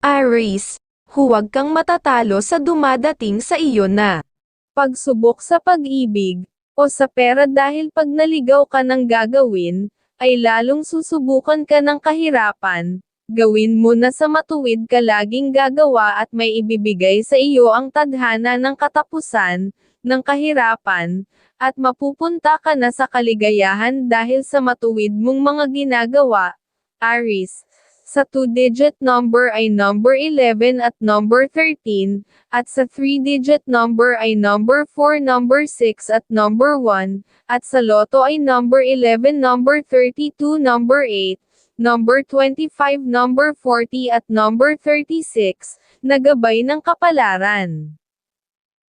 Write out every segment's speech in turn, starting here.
Aries, huwag kang matatalo sa dumadating sa iyo na pagsubok sa pag-ibig, o sa pera dahil pag naligaw ka ng gagawin, ay lalong susubukan ka ng kahirapan. Gawin mo na sa matuwid ka laging gagawa at may ibibigay sa iyo ang tadhana ng katapusan, ng kahirapan, at mapupunta ka na sa kaligayahan dahil sa matuwid mong mga ginagawa. Aries, sa two-digit number ay number 11 at number 13, at sa three-digit number ay number 4, number 6 at number 1, at sa loto ay number 11, number 32, number 8, number 25, number 40 at number 36, nagabay ng kapalaran.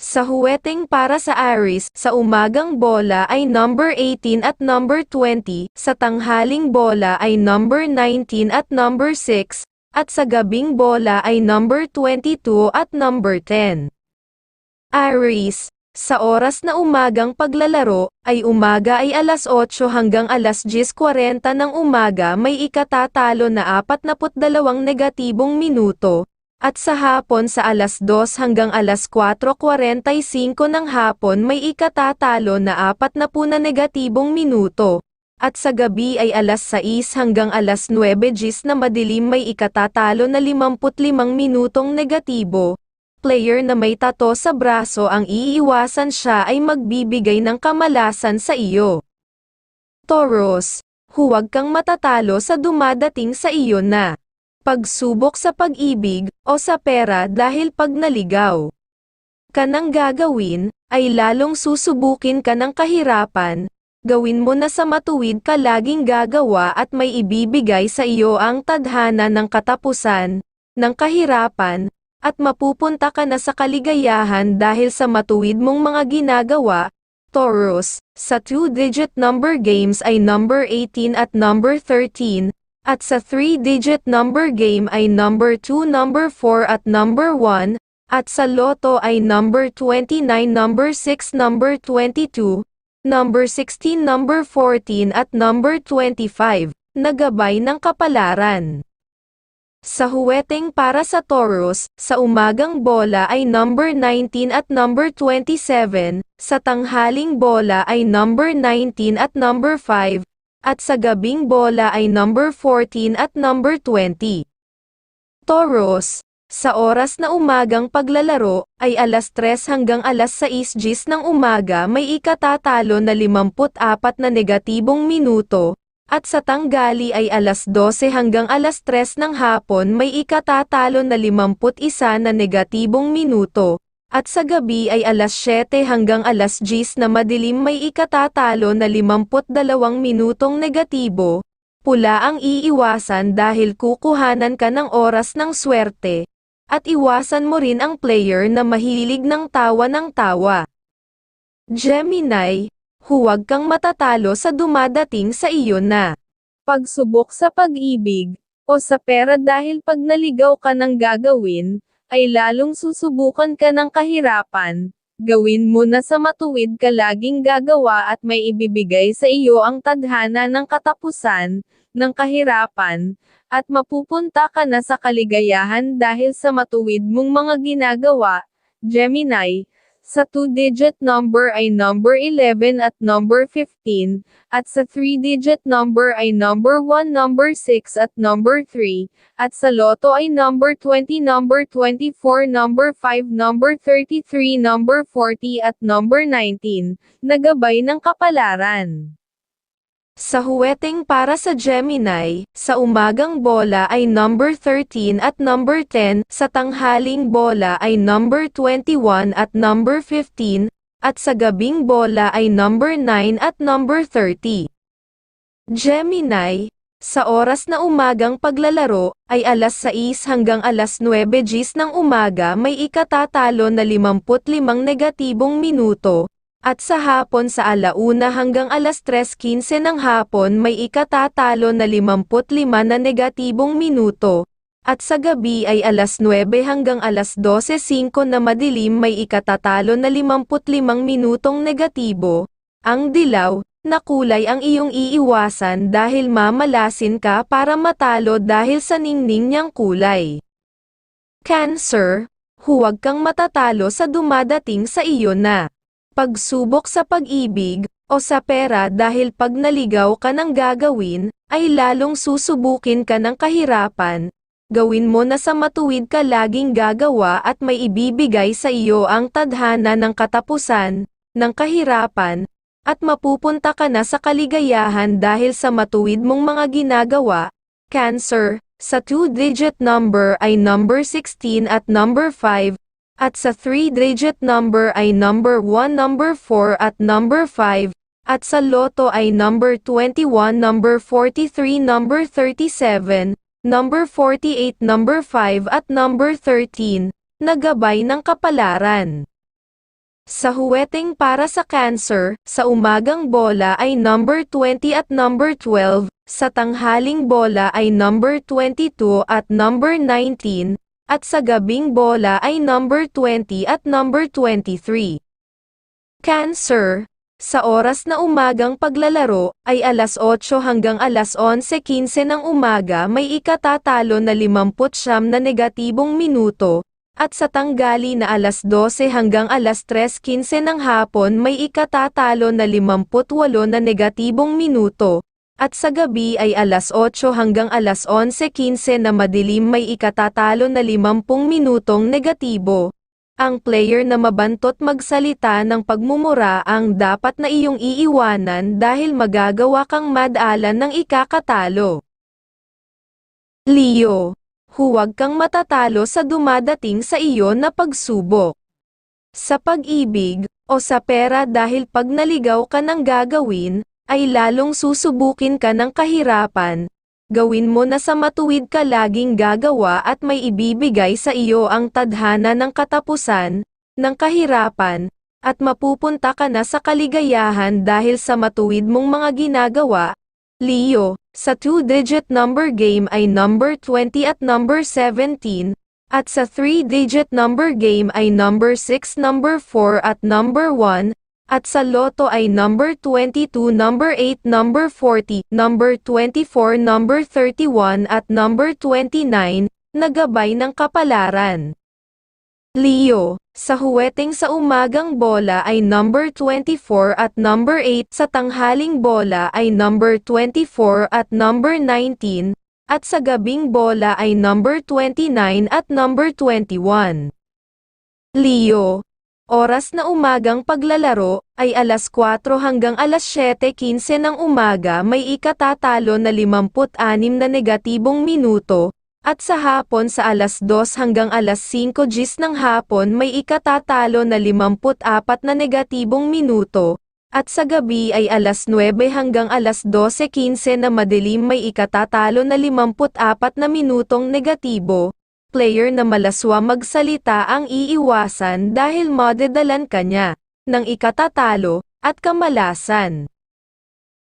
Sa huweteng para sa Aries, sa umagang bola ay number 18 at number 20, sa tanghaling bola ay number 19 at number 6, at sa gabing bola ay number 22 at number 10. Aries, sa oras na umagang paglalaro, ay umaga ay alas 8 hanggang alas 10.40 ng umaga may ikatatalo na 42 negatibong minuto, at sa hapon sa alas 2 hanggang alas 4.45 ng hapon may ikatatalo na 40 na negatibong minuto. At sa gabi ay alas 6 hanggang alas 9 gis na madilim may ikatatalo na 55 minutong negatibo. Player na may tato sa braso ang iiwasan siya ay magbibigay ng kamalasan sa iyo. Taurus, huwag kang matatalo sa dumadating sa iyo na pagsubok sa pag-ibig, o sa pera dahil pag naligaw ka nang gagawin, ay lalong susubukin ka ng kahirapan, gawin mo na sa matuwid ka laging gagawa at may ibibigay sa iyo ang tadhana ng katapusan, ng kahirapan, at mapupunta ka na sa kaligayahan dahil sa matuwid mong mga ginagawa, Taurus, sa two-digit number games ay number 18 at number 13, at sa 3-digit number game ay number 2, number 4 at number 1, at sa loto ay number 29, number 6, number 22, number 16, number 14 at number 25, nagabay ng kapalaran. Sa huweteng para sa Taurus, sa umagang bola ay number 19 at number 27, sa tanghaling bola ay number 19 at number 5, at sa gabing bola ay number 14 at number 20. Taurus, sa oras na umagang paglalaro, ay alas 3 hanggang alas 6 gis ng umaga may ikatatalo na 54 na negatibong minuto, at sa tanggali ay alas 12 hanggang alas 3 ng hapon may ikatatalo na 51 na negatibong minuto, at sa gabi ay alas 7 hanggang alas 10 na madilim may ikatatalo na 52 minutong negatibo, pula ang iiwasan dahil kukuhanan ka ng oras ng swerte, at iwasan mo rin ang player na mahilig ng tawa ng tawa. Gemini, huwag kang matatalo sa dumadating sa iyo na pagsubok sa pag-ibig, o sa pera dahil pag naligaw ka ng gagawin, ay lalong susubukan ka ng kahirapan, gawin mo na sa matuwid ka laging gagawa at may ibibigay sa iyo ang tadhana ng katapusan, ng kahirapan, at mapupunta ka na sa kaligayahan dahil sa matuwid mong mga ginagawa, Gemini, sa two-digit number ay number 11 at number 15, at sa three-digit number ay number 1, number 6 at number 3, at sa loto ay number 20, number 24, number 5, number 33, number 40 at number 19, nagabay ng kapalaran. Sa huweteng para sa Gemini, sa umagang bola ay number 13 at number 10, sa tanghaling bola ay number 21 at number 15, at sa gabing bola ay number 9 at number 30. Gemini, sa oras na umagang paglalaro, ay alas 6 hanggang alas 9 gis ng umaga may ikatatalo na 55 negatibong minuto, at sa hapon sa alauna hanggang alas 3.15 ng hapon may ikatatalo na 55 na negatibong minuto, at sa gabi ay alas 9 hanggang alas 12.05 na madilim may ikatatalo na 55 minutong negatibo. Ang dilaw, na kulay ang iyong iiwasan dahil mamalasin ka para matalo dahil sa ningning niyang kulay. Cancer, huwag kang matatalo sa dumadating sa iyo na pagsubok sa pag-ibig, o sa pera dahil pag naligaw ka ng gagawin, ay lalong susubukin ka ng kahirapan. Gawin mo na sa matuwid ka laging gagawa at may ibibigay sa iyo ang tadhana ng katapusan, ng kahirapan, at mapupunta ka na sa kaligayahan dahil sa matuwid mong mga ginagawa. Cancer, sa two-digit number ay number 16 at number 5, at sa three-digit number ay number 1, number 4 at number 5, at sa loto ay number 21, number 43, number 37, number 48, number 5 at number 13, nagabay ng kapalaran. Sa huweteng para sa cancer, sa umagang bola ay number 20 at number 12, sa tanghaling bola ay number 22 at number 19, at sa gabing bola ay number 20 at number 23. Cancer, sa oras na umagang paglalaro, ay alas 8 hanggang alas 11.15 ng umaga may ikatatalo na 50 na negatibong minuto, at sa tanggali na alas 12 hanggang alas 3.15 ng hapon may ikatatalo na 58 na negatibong minuto, at sa gabi ay alas 8 hanggang alas 11.15 na madilim may ikatatalo na 50 minutong negatibo. Ang player na mabantot magsalita ng pagmumura ang dapat na iyong iiwanan dahil magagawa kang madalan ng ikakatalo. Leo, huwag kang matatalo sa dumadating sa iyo na pagsubok. Sa pag-ibig, o sa pera dahil pag naligaw ka ng gagawin, ay lalong susubukin ka ng kahirapan, gawin mo na sa matuwid ka laging gagawa at may ibibigay sa iyo ang tadhana ng katapusan, ng kahirapan, at mapupunta ka na sa kaligayahan dahil sa matuwid mong mga ginagawa. Leo, sa two-digit number game ay number 20 at number 17, at sa three-digit number game ay number 6, number 4 at number 1, at sa loto ay number 22, number 8, number 40, number 24, number 31 at number 29, nagabay ng kapalaran. Leo, sa huweteng sa umagang bola ay number 24 at number 8 sa tanghaling bola ay number 24 at number 19, at sa gabing bola ay number 29 at number 21. Leo, Oras na umagang paglalaro, ay alas 4 hanggang alas 7.15 ng umaga may ikatatalo na 56 na negatibong minuto, at sa hapon sa alas 2 hanggang alas 5 gis ng hapon may ikatatalo na 54 na negatibong minuto, at sa gabi ay alas 9 hanggang alas 12.15 na madilim may ikatatalo na 54 na minutong negatibo, player na malaswa magsalita ang iiwasan dahil madedalan ka niya, ng ikatatalo, at kamalasan.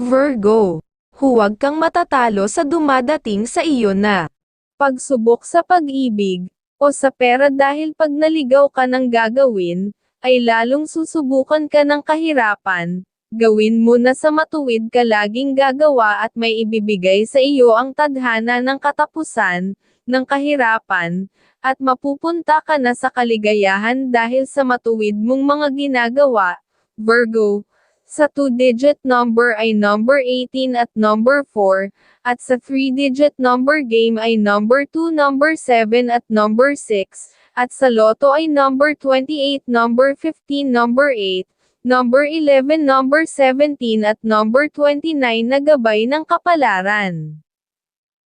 Virgo, huwag kang matatalo sa dumadating sa iyo na pagsubok sa pag-ibig, o sa pera dahil pag naligaw ka ng gagawin, ay lalong susubukan ka ng kahirapan, gawin mo na sa matuwid ka laging gagawa at may ibibigay sa iyo ang tadhana ng katapusan, ng kahirapan, at mapupunta ka na sa kaligayahan dahil sa matuwid mong mga ginagawa, Virgo. Sa two-digit number ay number 18 at number 4, at sa three-digit number game ay number 2, number 7 at number 6, at sa loto ay number 28, number 15, number 8, number 11, number 17 at number 29 na gabay ng kapalaran.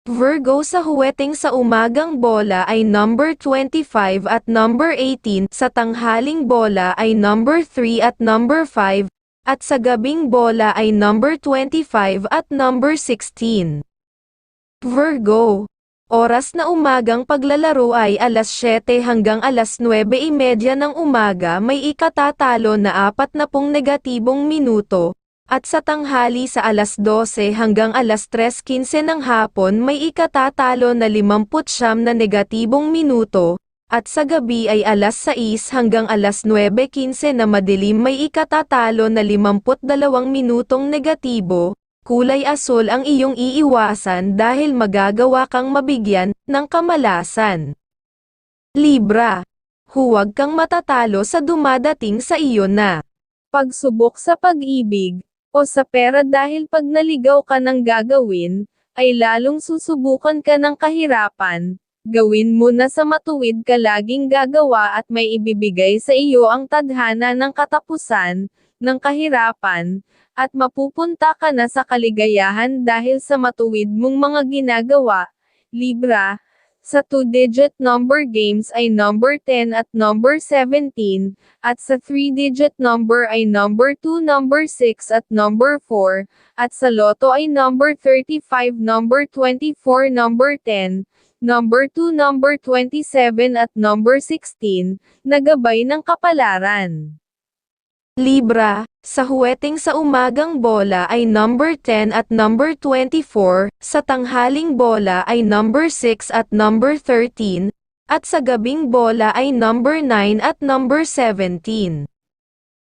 Virgo sa huweteng sa umagang bola ay number 25 at number 18, sa tanghaling bola ay number 3 at number 5, at sa gabing bola ay number 25 at number 16. Virgo, oras na umagang paglalaro ay alas 7 hanggang alas 9.30 ng umaga may ikatatalo na 40 negatibong minuto, at sa tanghali sa alas 12 hanggang alas 3.15 ng hapon may ikatatalo na 50 na negatibong minuto, at sa gabi ay alas 6 hanggang alas 9.15 na madilim may ikatatalo na 52 minutong negatibo, kulay asul ang iyong iiwasan dahil magagawa kang mabigyan ng kamalasan. Libra. Huwag kang matatalo sa dumadating sa iyo na pagsubok sa pag-ibig, o sa pera dahil pag naligaw ka ng gagawin, ay lalong susubukan ka ng kahirapan. Gawin mo na sa matuwid ka laging gagawa at may ibibigay sa iyo ang tadhana ng katapusan, ng kahirapan, at mapupunta ka na sa kaligayahan dahil sa matuwid mong mga ginagawa. Libra, sa two-digit number games ay number 10 at number 17, at sa three-digit number ay number 2, number 6 at number 4, at sa loto ay number 35, number 24, number 10, number 2, number 27 at number 16, nagabay ng kapalaran. Libra, sa huweting sa umagang bola ay number 10 at number 24, sa tanghaling bola ay number 6 at number 13, at sa gabing bola ay number 9 at number 17.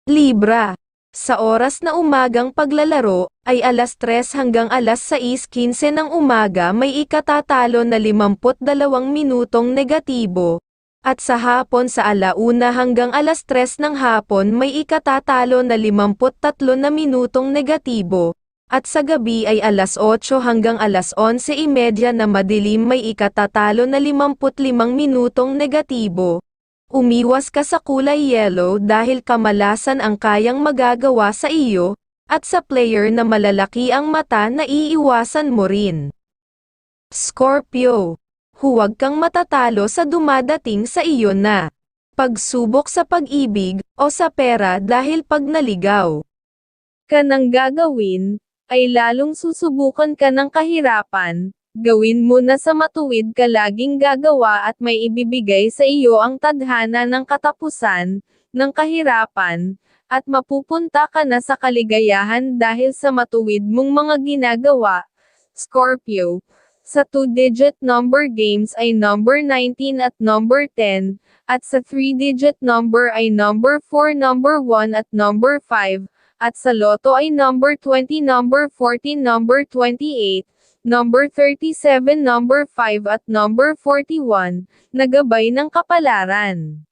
Libra, sa oras na umagang paglalaro, ay alas 3 hanggang alas 6.15 ng umaga may ikatatalo na 52 minutong negatibo, at sa hapon sa alauna hanggang alas 3 ng hapon may ikatatalo na 53 na minutong negatibo, at sa gabi ay alas 8 hanggang alas 11.30 na madilim may ikatatalo na 55 minutong negatibo. Umiwas ka sa kulay yellow dahil kamalasan ang kayang magagawa sa iyo, at sa player na malalaki ang mata na iiwasan mo rin. Scorpio huwag kang matatalo sa dumadating sa iyo na pagsubok sa pag-ibig o sa pera dahil pag naligaw ka nang gagawin, ay lalong susubukan ka ng kahirapan, gawin mo na sa matuwid ka laging gagawa at may ibibigay sa iyo ang tadhana ng katapusan, ng kahirapan, at mapupunta ka na sa kaligayahan dahil sa matuwid mong mga ginagawa. Scorpio, sa two-digit number games ay number 19 at number 10, at sa three-digit number ay number 4, number 1 at number 5, at sa loto ay number 20, number 14, number 28, number 37, number 5 at number 41, nagabay ng kapalaran.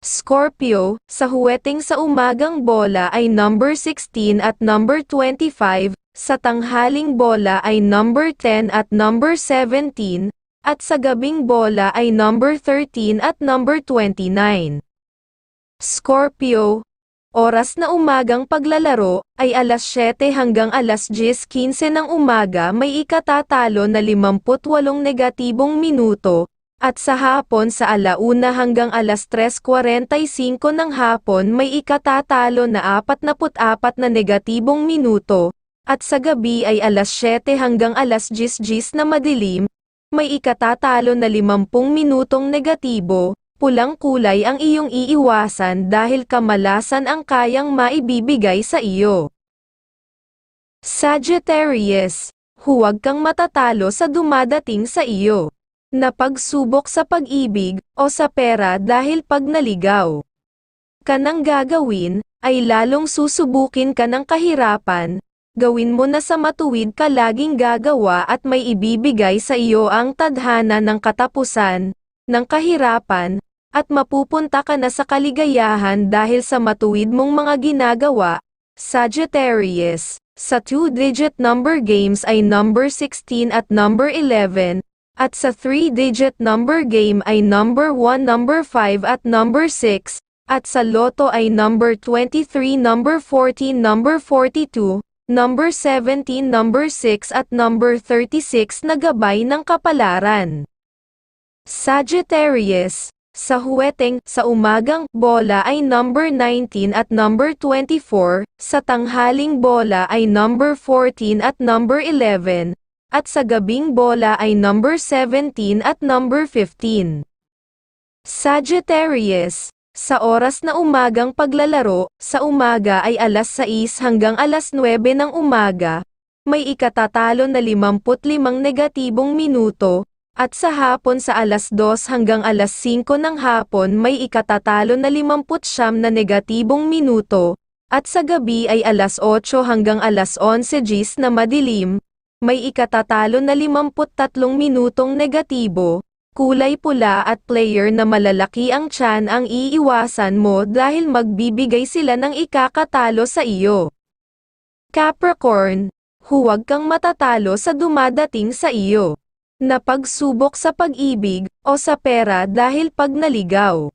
Scorpio, sa huweting sa umagang bola ay number 16 at number 25, sa tanghaling bola ay number 10 at number 17, at sa gabing bola ay number 13 at number 29. Scorpio, oras na umagang paglalaro, ay alas 7 hanggang alas 10.15 ng umaga may ikatatalo na 58 negatibong minuto, at sa hapon sa alauna hanggang alas 3.45 ng hapon may ikatatalo na 44 na negatibong minuto, at sa gabi ay alas 7 hanggang alas 10 na madilim, may ikatatalo na 50 minutong negatibo, pulang kulay ang iyong iiwasan dahil kamalasan ang kayang maibibigay sa iyo. Sagittarius, huwag kang matatalo sa dumadating sa iyo. Na pagsubok sa pag-ibig, o sa pera dahil pag naligaw ka nang gagawin, ay lalong susubukin ka ng kahirapan, gawin mo na sa matuwid ka laging gagawa at may ibibigay sa iyo ang tadhana ng katapusan, ng kahirapan, at mapupunta ka na sa kaligayahan dahil sa matuwid mong mga ginagawa, Sagittarius. Sa two-digit number games ay number 16 at number 11, at sa 3-digit number game ay number 1, number 5 at number 6, at sa loto ay number 23, number 14, number 42, number 17, number 6 at number 36 na gabay ng kapalaran. Sagittarius, sa huweteng, sa umagang bola ay number 19 at number 24, sa tanghaling bola ay number 14 at number 11, at sa gabing bola ay number 17 at number 15. Sagittarius, sa oras na umagang paglalaro, sa umaga ay alas 6 hanggang alas 9 ng umaga, may ikatatalo na 55 negatibong minuto, at sa hapon sa alas 2 hanggang alas 5 ng hapon may ikatatalo na 59 na negatibong minuto, at sa gabi ay alas 8 hanggang alas 11 gis na madilim, may ikatatalo na 53 minutong negatibo, kulay pula at player na malalaki ang tiyan ang iiwasan mo dahil magbibigay sila ng ikakatalo sa iyo. Capricorn, huwag kang matatalo sa dumadating sa iyo. Na pagsubok sa pag-ibig, o sa pera dahil pag naligaw.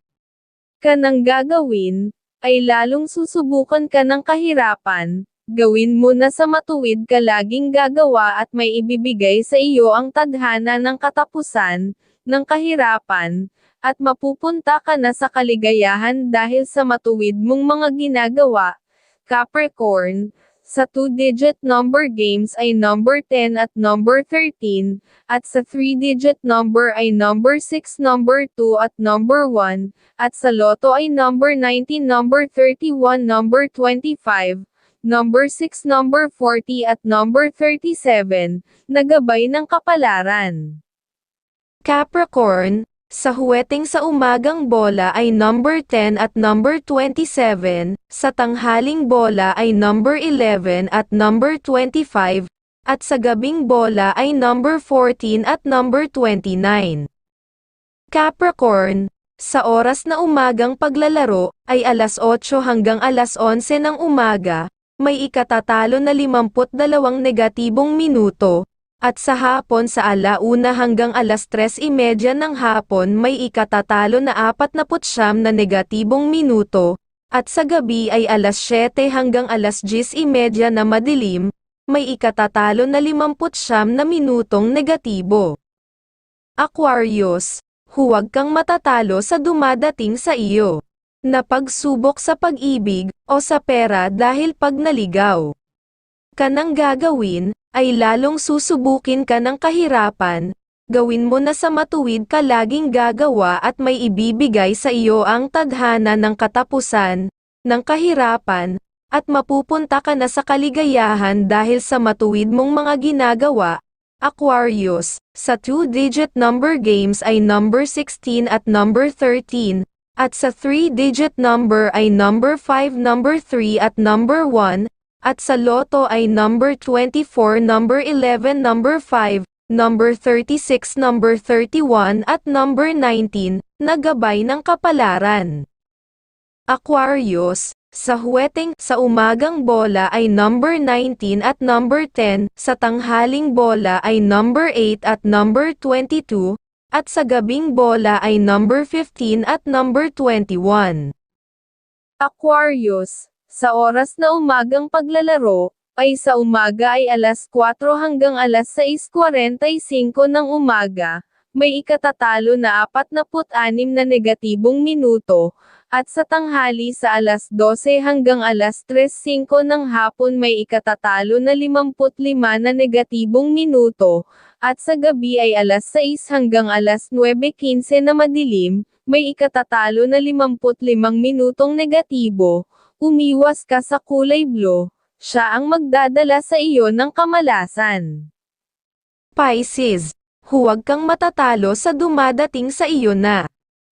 Ka gagawin, ay lalong susubukan ka ng kahirapan, gawin mo na sa matuwid ka laging gagawa at may ibibigay sa iyo ang tadhana ng katapusan, ng kahirapan, at mapupunta ka na sa kaligayahan dahil sa matuwid mong mga ginagawa. Capricorn, sa two-digit number games ay number 10 at number 13, at sa three-digit number ay number 6, number 2 at number 1, at sa loto ay number 19, number 31, number 25, number 6, number 40 at number 37, nagabay ng kapalaran. Capricorn, sa huweting sa umagang bola ay number 10 at number 27, sa tanghaling bola ay number 11 at number 25, at sa gabing bola ay number 14 at number 29. Capricorn, sa oras na umagang paglalaro, ay alas 8 hanggang alas 11 ng umaga, may ikatatalo na 52 negatibong minuto, at sa hapon sa alauna hanggang alas 3.30 ng hapon may ikatatalo na 49 na negatibong minuto, at sa gabi ay alas 7 hanggang alas 10.30 na madilim, may ikatatalo na 50 na minutong negatibo. Aquarius, huwag kang matatalo sa dumadating sa iyo. Na pagsubok sa pag-ibig, o sa pera dahil pag naligaw. Kanang gagawin, ay lalong susubukin ka ng kahirapan, gawin mo na sa matuwid ka laging gagawa at may ibibigay sa iyo ang tadhana ng katapusan, ng kahirapan, at mapupunta ka na sa kaligayahan dahil sa matuwid mong mga ginagawa. Aquarius, sa two-digit number games ay number 16 at number 13, at sa three-digit number ay number 5, number 3 at number 1, at sa loto ay number 24, number 11, number 5, number 36, number 31 at number 19, nagabay ng kapalaran. Aquarius, sa huweteng sa umagang bola ay number 19 at number 10, sa tanghaling bola ay number 8 at number 22, at sa gabing bola ay number 15 at number 21. Aquarius, sa oras na umagang paglalaro, ay sa umaga ay alas 4 hanggang alas 6.45 ng umaga, may ikatatalo na 46 na negatibong minuto, at sa tanghali sa alas 12 hanggang alas 3.05 ng hapon may ikatatalo na 55 na negatibong minuto, at sa gabi ay alas 6 hanggang alas 9.15 na madilim, may ikatatalo na 55 minutong negatibo, umiwas ka sa kulay blue, siya ang magdadala sa iyo ng kamalasan. Pisces, huwag kang matatalo sa dumadating sa iyo na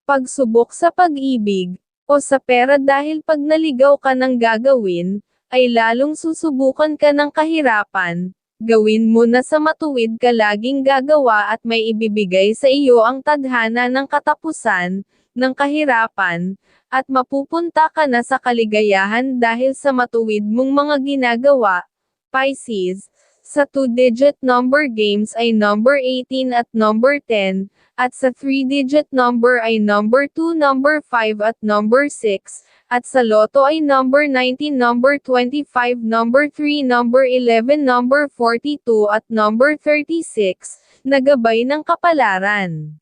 pagsubok sa pag-ibig, o sa pera dahil pag naligaw ka ng gagawin, ay lalong susubukan ka ng kahirapan, gawin mo na sa matuwid ka laging gagawa at may ibibigay sa iyo ang tadhana ng katapusan, ng kahirapan, at mapupunta ka na sa kaligayahan dahil sa matuwid mong mga ginagawa. Pisces, sa two-digit number games ay number 18 at number 10, at sa three-digit number ay number 2, number 5 at number 6, at sa loto ay number 19, number 25, number 3, number 11, number 42 at number 36, nagabay ng kapalaran.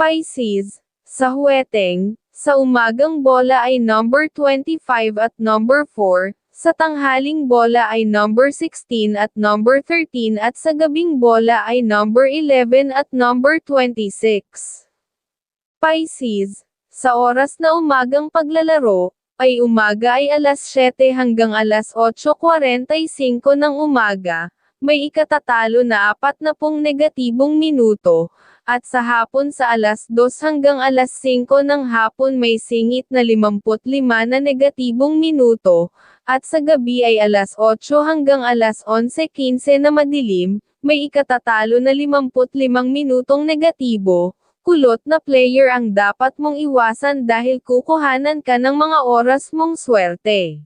Pisces, sa huweteng, sa umagang bola ay number 25 at number 4, sa tanghaling bola ay number 16 at number 13 at sa gabing bola ay number 11 at number 26. Pisces, sa oras na umagang paglalaro, ay umaga ay alas 7 hanggang alas 8.45 ng umaga, may ikatatalo na 40 negatibong minuto, at sa hapon sa alas 2 hanggang alas 5 ng hapon may singit na 55 na negatibong minuto, at sa gabi ay alas 8 hanggang alas 11.15 na madilim, may ikatatalo na 55 minutong negatibo, kulot na player ang dapat mong iwasan dahil kukuhanan ka ng mga oras mong swerte.